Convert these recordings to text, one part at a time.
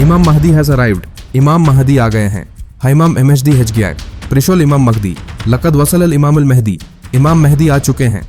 इमाम Mahdi has arrived इमाम महदी आ गए हैं इमाम एम एच डी हेज गया प्रिशोल इमाम महदी लकद वसल अल इमाम अल महदी इमाम महदी आ चुके हैं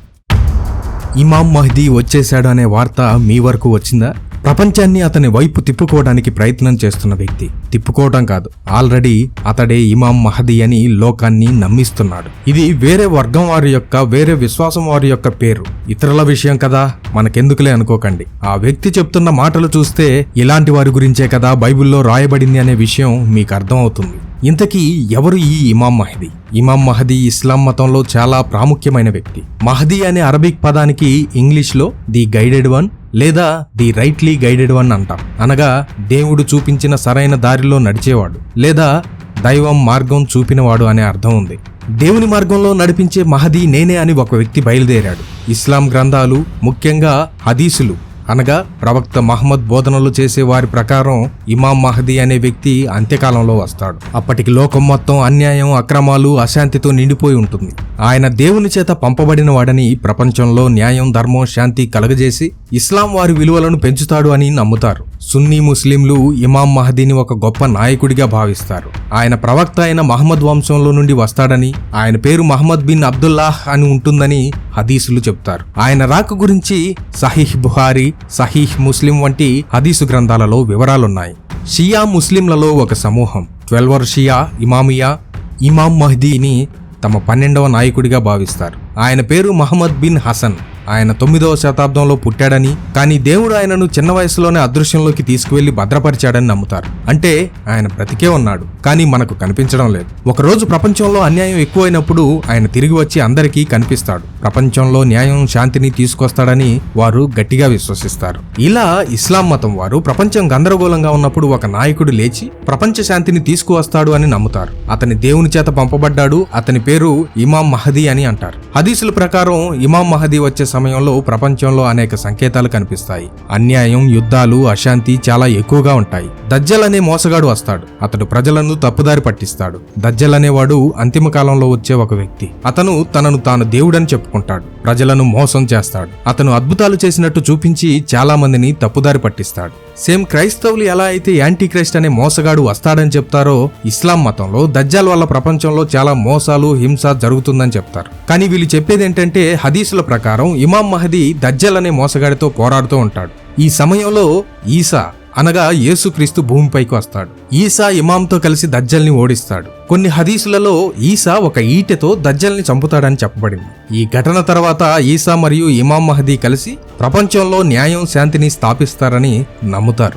ఇమాం మహదీ వచ్చేశాడు అనే వార్త మీ వరకు వచ్చిందా ప్రపంచాన్ని అతని వైపు తిప్పుకోవడానికి ప్రయత్నం చేస్తున్న వ్యక్తి. తిప్పుకోవటం కాదు. ఆల్రెడీ అతడే ఇమాం మహదీ అని లోకాన్ని నమ్మిస్తున్నాడు. ఇది వేరే వర్గం వారి యొక్క వేరే విశ్వాసం వారి యొక్క పేరు. ఇతరుల విషయం కదా? మనకెందుకులే అనుకోకండి. ఆ వ్యక్తి చెప్తున్న మాటలు చూస్తే ఇలాంటి వారి గురించే కదా బైబిల్లో రాయబడింది అనే విషయం మీకు అర్థమవుతుంది. ఇంతకీ ఎవరు ఈ ఇమాం మహదీ? ఇమాం మహదీ ఇస్లాం మతంలో చాలా ప్రాముఖ్యమైన వ్యక్తి. మహదీ అనే అరబిక్ పదానికి ఇంగ్లీష్లో ది గైడెడ్ వన్ లేదా ది రైట్లీ గైడెడ్ వన్ అంటాం. అనగా దేవుడు చూపించిన సరైన దారిలో నడిచేవాడు లేదా దైవం మార్గం చూపినవాడు అనే అర్థం ఉంది. దేవుని మార్గంలో నడిపించే మహదీ నేనే అని ఒక వ్యక్తి బయలుదేరాడు. ఇస్లాం గ్రంథాలు ముఖ్యంగా హదీసులు అనగా ప్రవక్త మహమ్మద్ బోధనలు చేసే వారి ప్రకారం ఇమాం మహదీ అనే వ్యక్తి అంత్యకాలంలో వస్తాడు. అప్పటికి లోకం మొత్తం అన్యాయం అక్రమాలు అశాంతితో నిండిపోయి ఉంటుంది. ఆయన దేవుని చేత పంపబడిన వాడని ప్రపంచంలో న్యాయం ధర్మం శాంతి కలగజేసి ఇస్లాం వారి విలువలను పెంచుతాడు అని నమ్ముతారు. సున్నీ ముస్లింలు ఇమాం మహదీని ఒక గొప్ప నాయకుడిగా భావిస్తారు. ఆయన ప్రవక్త అయిన మహమ్మద్ వంశంలో నుండి వస్తాడని ఆయన పేరు మహమ్మద్ బిన్ అబ్దుల్లాహ్ అని ఉంటుందని హదీసులు చెప్తారు. ఆయన రాక గురించి సహీహ్ బుహారీ సహీహ్ ముస్లిం వంటి హదీసు గ్రంథాలలో వివరాలున్నాయి. షియా ముస్లింలలో ఒక సమూహం ట్వెల్వర్ షియా ఇమామియా ఇమాం మహదీని తమ పన్నెండవ నాయకుడిగా భావిస్తారు. ఆయన పేరు మహమ్మద్ బిన్ హసన్. ఆయన తొమ్మిదవ శతాబ్దంలో పుట్టాడని కానీ దేవుడు ఆయనను చిన్న వయసులోనే అదృశ్యంలోకి తీసుకువెళ్ళి భద్రపరిచాడని నమ్ముతారు. అంటే ఆయన బ్రతికే ఉన్నాడు కానీ మనకు కనిపించడం లేదు. ఒకరోజు ప్రపంచంలో అన్యాయం ఎక్కువైనప్పుడు ఆయన తిరిగి వచ్చి అందరికీ కనిపిస్తాడు. ప్రపంచంలో న్యాయం శాంతిని తీసుకొస్తాడని వారు గట్టిగా విశ్వసిస్తారు. ఇలా ఇస్లాం మతం వారు ప్రపంచం గందరగోళంగా ఉన్నప్పుడు ఒక నాయకుడు లేచి ప్రపంచ శాంతిని తీసుకువస్తాడు అని నమ్ముతారు. అతని దేవుని చేత పంపబడ్డాడు అతని పేరు ఇమాం మహదీ అని అంటారు. హదీసుల ప్రకారం ఇమాం మహదీ వచ్చే సమయంలో ప్రపంచంలో అనేక సంకేతాలు కనిపిస్తాయి. అన్యాయం యుద్ధాలు అశాంతి చాలా ఎక్కువగా ఉంటాయి. దజ్జల్ అనే మోసగాడు వస్తాడు. అతడు ప్రజలను తప్పుదారి పట్టిస్తాడు. దజ్జల్ అనేవాడు అంతిమ కాలంలో వచ్చే ఒక వ్యక్తి. అతను తనను తాను దేవుడని చెప్పుకుంటాడు. ప్రజలను మోసం చేస్తాడు. అతను అద్భుతాలు చేసినట్టు చూపించి చాలా మందిని తప్పుదారి పట్టిస్తాడు. సేమ్ క్రైస్తవులు ఎలా అయితే యాంటీ క్రైస్ట్ అనే మోసగాడు వస్తాడని చెప్తారో ఇస్లాం మతంలో దజ్జాల్ వల్ల ప్రపంచంలో చాలా మోసాలు హింస జరుగుతుందని చెప్తారు. కానీ వీళ్ళు చెప్పేది ఏంటంటే హదీసుల ప్రకారం ఇమాం మహదీ దజ్జల్ అనే మోసగాడితో పోరాడుతూ ఉంటాడు. ఈ సమయంలో ఈసా అనగా యేసుక్రీస్తు భూమిపైకి వస్తాడు. ఈసా ఇమాంతో కలిసి దజ్జల్ని ఓడిస్తాడు. కొన్ని హదీసులలో ఈసా ఒక ఈటెతో దజ్జల్ని చంపుతాడని చెప్పబడింది. ఈ ఘటన తర్వాత ఈసా మరియు ఇమాం మహదీ కలిసి ప్రపంచంలో న్యాయం శాంతిని స్థాపిస్తారని నమ్ముతారు.